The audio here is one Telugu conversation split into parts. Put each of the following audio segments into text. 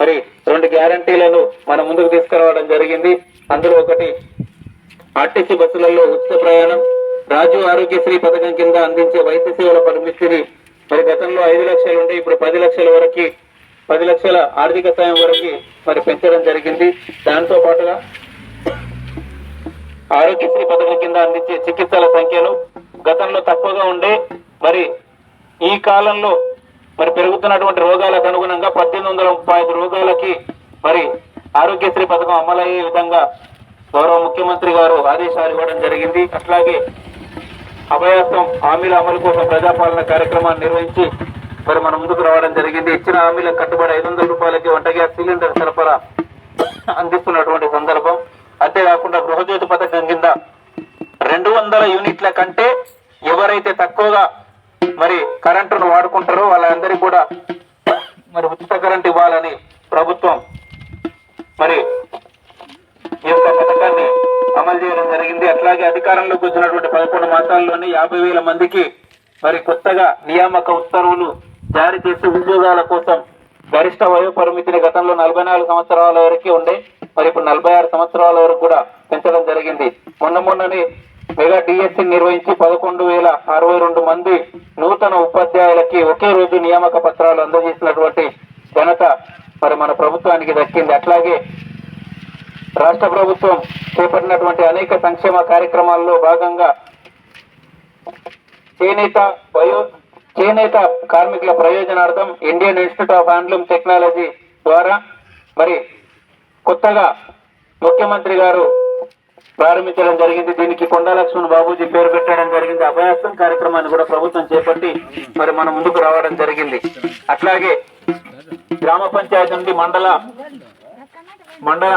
మరి రెండు గ్యారంటీలను మన ముందుకు తీసుకురావడం జరిగింది. అందులో ఒకటి ఆర్టీసీ బస్సులలో ఉచిత ప్రయాణం రాజు ఆరోగ్యశ్రీ పథకం కింద అందించే వైద్య సేవల పరిమితిని మరి గతంలో ఐదు లక్షలు ఉంటే ఇప్పుడు పది లక్షల వరకు పది లక్షల ఆర్థిక సాయం వరకు మరి పెంచడం జరిగింది. దాంతో పాటుగా ఆరోగ్యశ్రీ పథకం కింద అందించే చికిత్సల సంఖ్యను గతంలో తక్కువగా ఉండే మరి ఈ కాలంలో మరి పెరుగుతున్నటువంటి రోగాలకు అనుగుణంగా పద్దెనిమిది వందల ముప్పై ఐదు రోగాలకి మరి ఆరోగ్యశ్రీ పథకం అమలయ్యే విధంగా గౌరవ ముఖ్యమంత్రి గారు ఆదేశాలు ఇవ్వడం జరిగింది. అట్లాగే అభయాస్తం హామీల అమలు కోసం ప్రజాపాలన కార్యక్రమాన్ని నిర్వహించి మరి మన ముందుకు రావడం జరిగింది. ఇచ్చిన హామీలకు కట్టుబడి ఐదు వందల రూపాయలకి వంట గ్యాస్ సిలిండర్ సరఫరా అందిస్తున్నటువంటి సందర్భం. అంతేకాకుండా గృహజ్యోతి పథకం కింద రెండు వందల యూనిట్ల కంటే ఎవరైతే తక్కువగా మరి కరెంటును వాడుకుంటారో వాళ్ళందరికీ కూడా మరి ఉచిత కరెంట్ ఇవ్వాలని ప్రభుత్వం మరి ఈ యొక్క పథకాన్ని అమలు చేయడం జరిగింది. అట్లాగే అధికారంలోకి వచ్చినటువంటి పదకొండు మాసాల్లోనే యాభై వేల మందికి మరి కొత్తగా నియామక ఉత్తర్వులు జారీ చేసి ఉద్యోగాల కోసం గరిష్ట వయో పరిమితిని గతంలో నలభై నాలుగు సంవత్సరాల వరకే ఉండే మరి ఇప్పుడు నలభై ఆరు సంవత్సరాల వరకు కూడా పెంచడం జరిగింది. మొన్న మొన్ననే మెగా డిఎస్సి నిర్వహించి పదకొండు వేల అరవై రెండు మంది నూతన ఉపాధ్యాయులకి ఒకే రోజు నియామక పత్రాలు అందజేసినటువంటి ఘనత మరి మన ప్రభుత్వానికి దక్కింది. అట్లాగే రాష్ట్ర ప్రభుత్వం చేపట్టినటువంటి అనేక సంక్షేమ కార్యక్రమాల్లో భాగంగా చేనేత వయో చేనేత కార్మికుల ప్రయోజనార్థం Indian Institute of Handloom Technology ద్వారా మరి కొత్తగా ముఖ్యమంత్రి గారు ప్రారంభించడం జరిగింది. దీనికి కొండా లక్ష్మణ్ బాబూజీ పేరు పెట్టడం జరిగింది. అభయాస్తం కార్యక్రమాన్ని కూడా ప్రభుత్వం చేపట్టి మరి మనం ముందుకు రావడం జరిగింది. అట్లాగే గ్రామ పంచాయతీ నుండి మండల మండల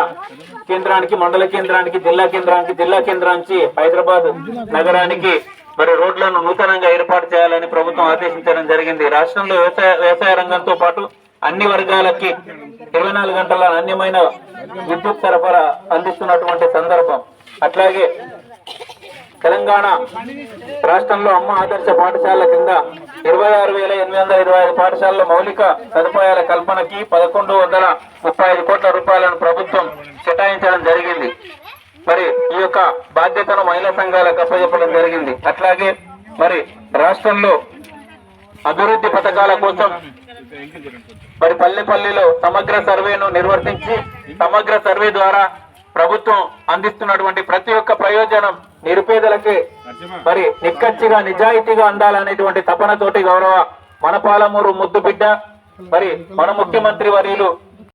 కేంద్రానికి మండల కేంద్రానికి జిల్లా కేంద్రానికి జిల్లా కేంద్రానికి హైదరాబాద్ నగరానికి మరి రోడ్లను నూతనంగా ఏర్పాటు చేయాలని ప్రభుత్వం ఆదేశించడం జరిగింది. రాష్ట్రంలో వ్యవసాయ వ్యవసాయ రంగంతో పాటు అన్ని వర్గాలకి ఇరవై నాలుగు గంటల నాణ్యమైన విద్యుత్ సరఫరా అందిస్తున్నటువంటి సందర్భం. అట్లాగే తెలంగాణ రాష్ట్రంలో అమ్మ ఆదర్శ పాఠశాల కింద ఇరవై ఆరు వేల ఎనిమిది వందల ఇరవై ఐదు పాఠశాలల మౌలిక సదుపాయాల కల్పనకి పదకొండు వందల ముప్పై ఐదు కోట్ల రూపాయలను ప్రభుత్వం కేటాయించడం జరిగింది. మరి ఈ యొక్క బాధ్యతను మహిళా సంఘాలకు అప్పచెప్పడం జరిగింది. అట్లాగే మరి రాష్ట్రంలో అభివృద్ధి పథకాల కోసం మరి పల్లె పల్లెలో సమగ్ర సర్వేను నిర్వర్తించి సమగ్ర సర్వే ద్వారా ప్రభుత్వం అందిస్తున్నటువంటి ప్రతి ఒక్క ప్రయోజనం నిరుపేదలకే మరి నిక్కచ్చిగా నిజాయితీగా అందాలనేటువంటి తపనతోటి గౌరవ మన పాలమూరు ముద్దు బిడ్డ మరి మన ముఖ్యమంత్రి వర్యులు